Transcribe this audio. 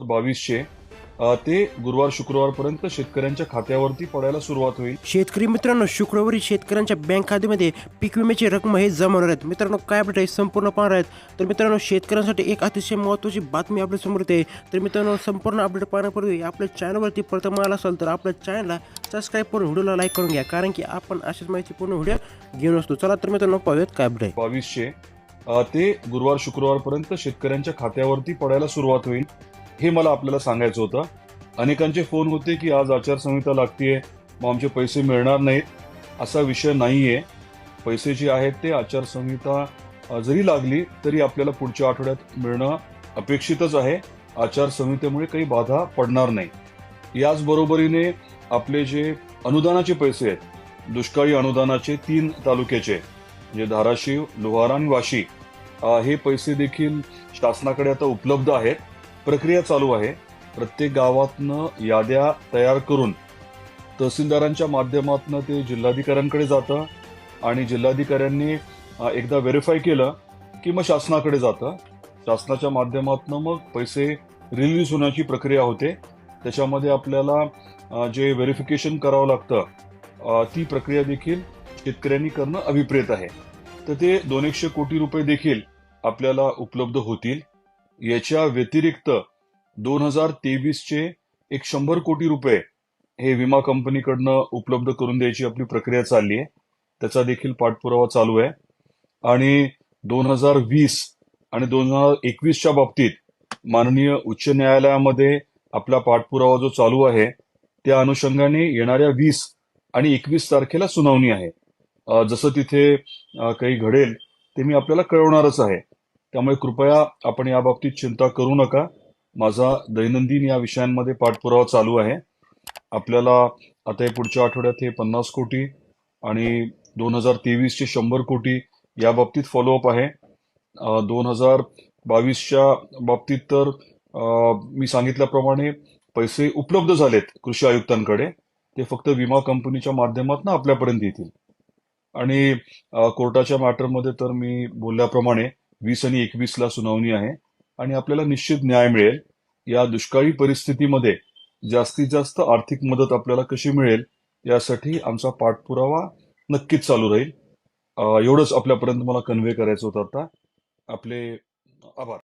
बावीसशे ते गुरुवार शुक्रवारपर्यंत शेतकऱ्यांच्या खात्यावरती पडायला सुरुवात होईल. शेतकरी मित्रांनो शुक्रवारी शेतकऱ्यांच्या बँक खात्यामध्ये पीक विम्याची रक्कम हे जमा होणार आहेत. मित्रांनो काय अपडेट आहे? संपूर्ण पाहणार आहेत. तर मित्रांनो शेतकऱ्यांसाठी एक अतिशय महत्त्वाची बातमी आपल्यासमोर येते. तर मित्रांनो संपूर्ण अपडेट पाहण्यापूर्वी आपल्या चॅनलवरती प्रथम आला असाल तर आपल्या चॅनलला सबस्क्राईब करून व्हिडिओला लाईक करून घ्या. कारण की आपण अशाच माहिती पूर्ण व्हिडिओ घेऊन असतो. चला तर मित्रांनो पाहूयात काय अपडेट बावीसशे ते गुरुवार शुक्रवारपर्यंत शेतकऱ्यांच्या खात्यावरती पडायला सुरुवात होईल. हे मला आपल्याला सांगायचं होतं. अनेकांचे फोन होते की आज आचारसंहिता लागतीये मग आमचे पैसे मिळणार नाहीत असा विषय नाहीये. पैसे जे आहेत ते आचारसंहिता जरी लागली तरी आपल्याला पुढच्या आठवड्यात मिळणं अपेक्षितच आहे. आचारसंहितेमुळे काही बाधा पडणार नाही. याचबरोबरीने आपले जे अनुदानाचे पैसे आहेत दुष्काळी अनुदानाचे तीन तालुक्याचे म्हणजे धाराशिव लोहारा आणि वाशी हे पैसे देखील शासनाकडे आता उपलब्ध आहेत. प्रक्रिया चालू आहे. प्रत्येक गावातनं याद्या तयार करून तहसीलदारांच्या माध्यमातून ते जिल्हाधिकाऱ्यांकडे जातं आणि जिल्हाधिकाऱ्यांनी एकदा व्हेरीफाय केलं की मग शासनाकडे जातं. शासनाच्या माध्यमातून मग पैसे रिलीज होण्याची प्रक्रिया होते. त्याच्यामध्ये आपल्याला जे व्हेरिफिकेशन करावं लागतं ती प्रक्रिया देखील शेतकऱ्यांनी करणं अभिप्रेत आहे. तर ते दोन एकशे कोटी रुपये देखील आपल्याला उपलब्ध होतील. याच्या व्यतिरिक्त दोन हजार तेवीसचे एक शंभर कोटी रुपये हे विमा कंपनीकडनं उपलब्ध करून द्यायची आपली प्रक्रिया चालली आहे. त्याचा देखील पाठपुरावा चालू आहे. आणि दोन हजार वीस आणि दोन हजार एकवीसच्या बाबतीत माननीय उच्च न्यायालयामध्ये आपला पाठपुरावा जो चालू आहे त्या अनुषंगाने येणाऱ्या वीस आणि एकवीस तारखेला सुनावणी आहे. जसं तिथे काही घडेल ते मी आपल्याला कळवणारच आहे. त्यामुळे कृपया आपण या बाबतीत चिंता करू नका. माझा दैनंदिन या विषयांमध्ये पाठपुरावा चालू आहे. आपल्याला आता हे पुढच्या आठवड्यात हे पन्नास कोटी आणि दोन हजार तेवीसचे शंभर कोटी या बाबतीत फॉलोअप आहे. दोन हजार बावीसच्या बाबतीत तर मी सांगितल्याप्रमाणे पैसे उपलब्ध झालेत कृषी आयुक्तांकडे. ते फक्त विमा कंपनीच्या माध्यमातून आपल्यापर्यंत येतील. आणि कोर्टाच्या मॅटरमध्ये तर मी बोलल्याप्रमाणे वीस आणि एकवीसला सुनावणी आहे आणि आपल्याला निश्चित न्याय मिळेल. या दुष्काळी परिस्थितीमध्ये जास्तीत जास्त आर्थिक मदत आपल्याला कशी मिळेल यासाठी आमचा पाठपुरावा नक्कीच चालू राहील. एवढंच आपल्यापर्यंत मला कन्व्हे करायचं होतं आता. आपले आभार.